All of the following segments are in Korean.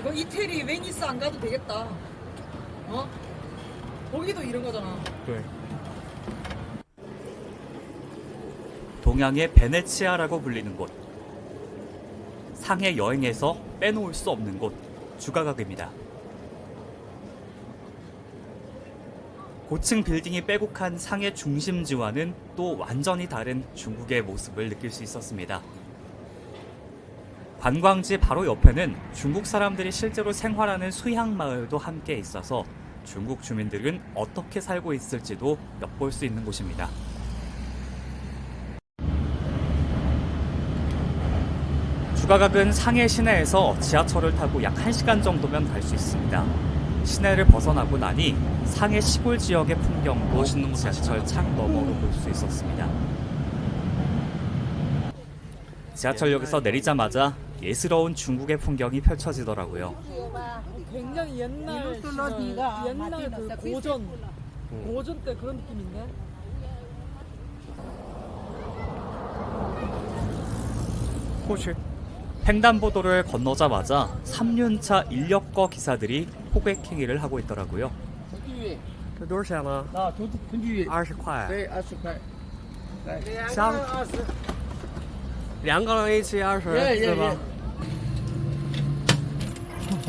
이거 이태리 베니스 안 가도 되겠다. 어? 거기도 이런 거잖아. 对， 동양의 베네치아라고 불리는 곳. 상해 여행에서 빼놓을 수 없는 곳, 주가각입니다. 고층 빌딩이 빼곡한 상해 중심지와는 또 완전히 다른 중국의 모습을 느낄 수 있었습니다. 관광지 바로 옆에는 중국 사람들이 실제로 생활하는 수향 마을도 함께 있어서 중국 주민들은 어떻게 살고 있을지도 엿볼 수 있는 곳입니다. 주가각은 상해 시내에서 지하철을 타고 약 1시간 정도면 갈 수 있습니다. 시내를 벗어나고 나니 상해 시골 지역의 풍경도 멋있는 곳 지하철 창 너머로 볼 수 있었습니다. 지하철역에서 내리자마자 예스러운 중국의 풍경이 펼쳐지더라고요. 굉장히 옛날 시절, 옛날 그 고전 고전 때 그런 느낌인데. 过去。 횡단보도를 건너자마자 3륜차 인력거 기사들이 호객행위를 하고 있더라고요. 这多少钱呢？啊，从根据二十块。对二十块，来，香二十，两个人一起二十，耶耶对吧耶？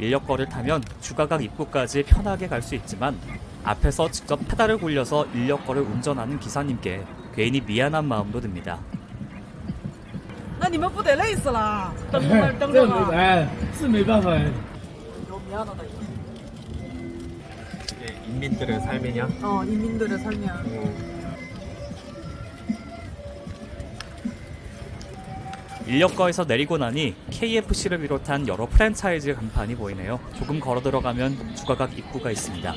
인력거를 타면 주가각 입구까지 편하게 갈 수 있지만 앞에서 직접 페달을 굴려서 인력거를 운전하는 기사님께 괜히 미안한 마음도 듭니다. 那你们不得累死了？蹬着蹬这着啊。没哎，是没办法。 너무 미안하다. 이게 인민들의 삶이냐? 어 인민들의 삶이야. 인력거에서 내리고 나니 KFC를 비롯한 여러 프랜차이즈 간판이 보이네요. 조금 걸어 들어가면 주가각 입구가 있습니다.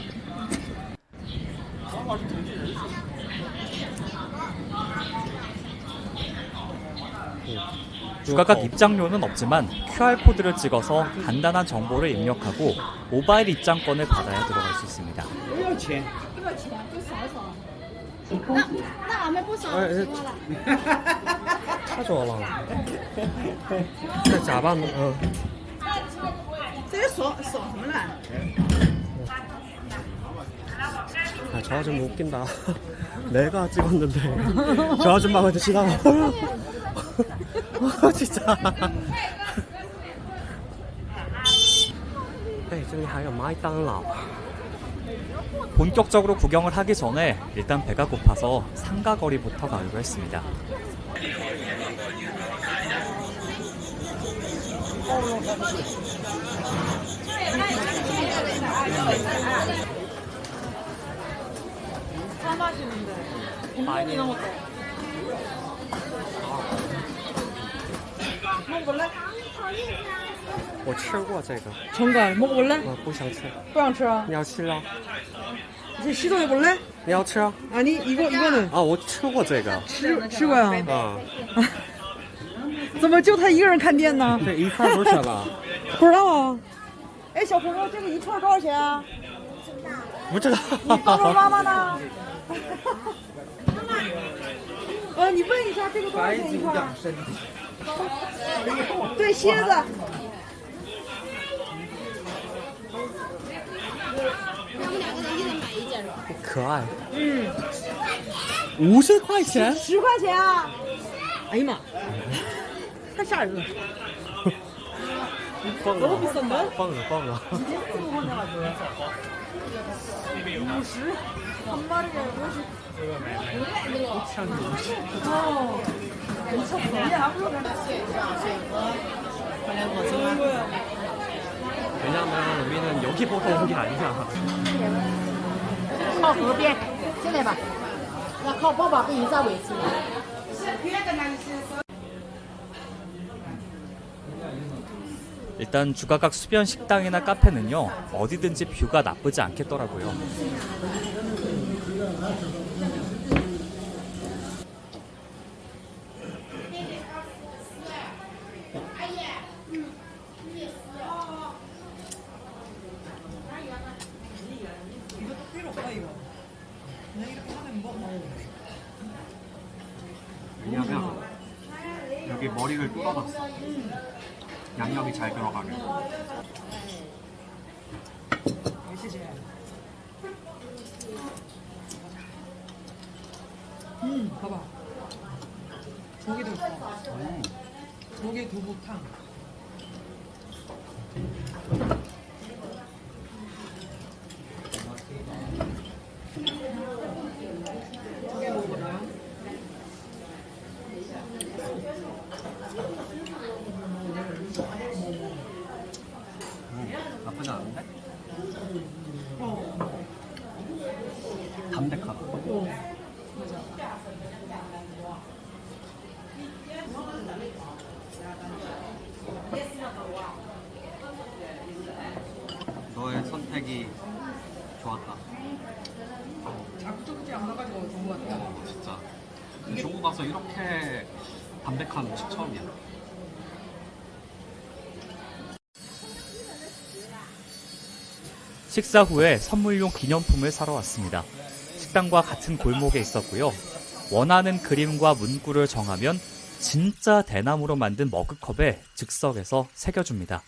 주가각 입장료는 없지만 QR코드를 찍어서 간단한 정보를 입력하고 모바일 입장권을 받아야 들어갈 수 있습니다. 不要钱，那俺们不扫哎就行了。 太多了。这假扮的，嗯。这扫扫什么呢？ 아, 저 아줌마 웃긴다. 내가 찍었는데 저 아줌마가 드시다가 아, 진짜. 네, 저기 还有 마이땅라. 본격적으로 구경을 하기 전에 일단 배가 고파서 상가거리부터 가기로 했습니다. 차 마시는데. 공공이 넘었다. 먹어볼래? 我吃过这个， 정갈 먹어볼래? 我不想吃。不让吃啊? 你要吃啊？ 이제 시도해볼래? 你要吃啊？ 아니 이거 이거는 啊，我吃过这个。 吃吃过呀？啊， 怎么就他一个人看店呢？这一串多少钱了？不知道啊。哎，小朋友，这个一串多少钱啊？不知道。你帮帮妈妈呢？呃，你问一下这个多少钱一串？对，蝎子。那我们两个人一人买一件。可爱。嗯。五十块钱。十块钱啊！哎呀妈， 太吓人了！放 너무 了， 비싼데? 放了，放了。五十한 마리에 오십. 어, 괜찮다. 왜냐면 우리는 여기 보러 온 게 아니야. 靠河边，进来吧。要靠抱抱跟营造维持的。 일단 주가각 수변 식당이나 카페는요 어디든지 뷰가 나쁘지 않겠더라고요. 왜냐면 여기 머리를 뚫어놨어. 양념이 잘 들어가게. 음, 봐봐. 조개도 있어. 조개 두부탕. 조개 먹어봐라. 나쁘지 않은데? 담백하다. 너의 선택이 좋았다. 자극적이지 않아가지고 좋은 것 같아. 진짜. 중국 가서 이렇게 담백한 음식 처음이야. 식사 후에 선물용 기념품을 사러 왔습니다. 식당과 같은 골목에 있었고요. 원하는 그림과 문구를 정하면 진짜 대나무로 만든 머그컵에 즉석에서 새겨줍니다.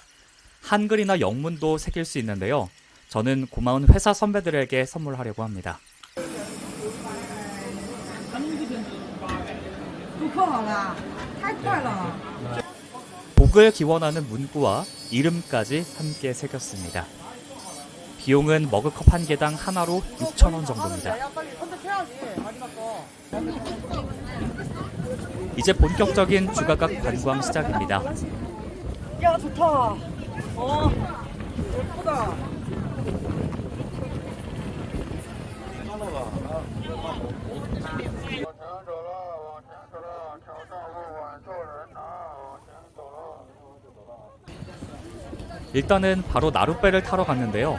한글이나 영문도 새길 수 있는데요. 저는 고마운 회사 선배들에게 선물하려고 합니다. 不刻好了，太快了。 복을 기원하는 문구와 이름까지 함께 새겼습니다. 비용은 머그컵 한 개당 하나로 6,000원 정도입니다. 야 빨리 선택해야지. 마지막 거. 이제 본격적인 주가각 관광 시작입니다. 야 좋다. 어 예쁘다. 일단은 바로 나룻배를 타러 갔는데요.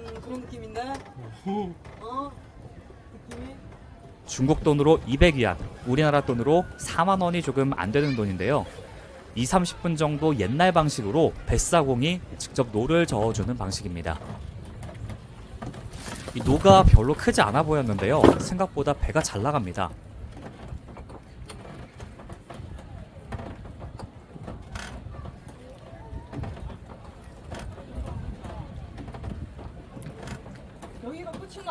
그런 느낌인데. 어. 느낌이. 중국 돈으로 200위안, 우리나라 돈으로 4만 원이 조금 안 되는 돈인데요. 2, 30분 정도 옛날 방식으로 뱃사공이 직접 노를 저어주는 방식입니다. 이 노가 별로 크지 않아 보였는데요. 생각보다 배가 잘 나갑니다.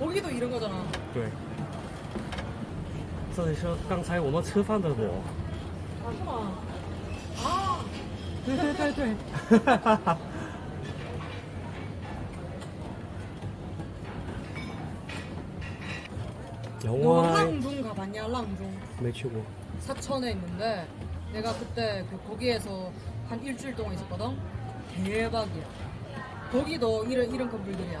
거기도 이런 거잖아. 对，这里是刚才我们吃饭的我。 아, 설마. 아, 对对对对。 너 有啊， 랑중 가봤냐? 랑중 没去过。 사천에 있는데 내가 그때 그 거기에서 한 일주일 동안 있었거든. 대박이야. 거기도 이런 이런 건물들이야.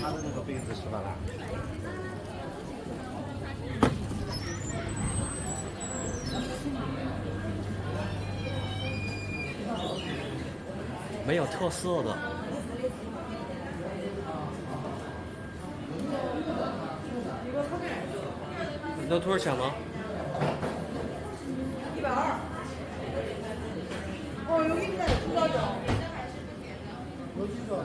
他的那个杯子是吧啦？没有特色的。能多少钱吗？一百二。哦，有一瓶葡萄酒。我记错。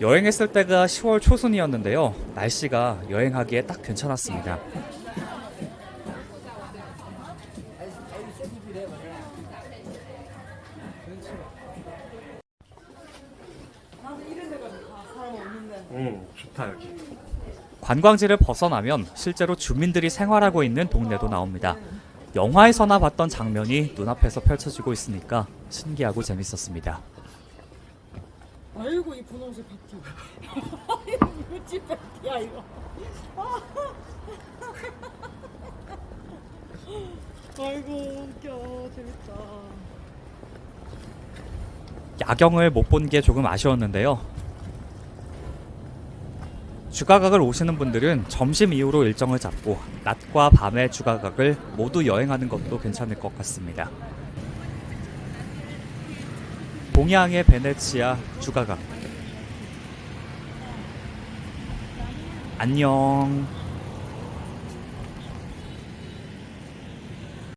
여행했을 때가 10월 초순이었는데요. 날씨가 여행하기에 딱 괜찮았습니다. 응, 좋다 여기. 관광지를 벗어나면 실제로 주민들이 생활하고 있는 동네도 나옵니다. 영화에서나 봤던 장면이 눈앞에서 펼쳐지고 있으니까 신기하고 재밌었습니다. 아이고 이 분홍색 팬티. 뭐지 팬티야 이거. 아이고 웃겨 재밌다. 야경을 못 본 게 조금 아쉬웠는데요. 주가각을 오시는 분들은 점심 이후로 일정을 잡고 낮과 밤의 주가각을 모두 여행하는 것도 괜찮을 것 같습니다. 동양의 베네치아 주가각. 안녕.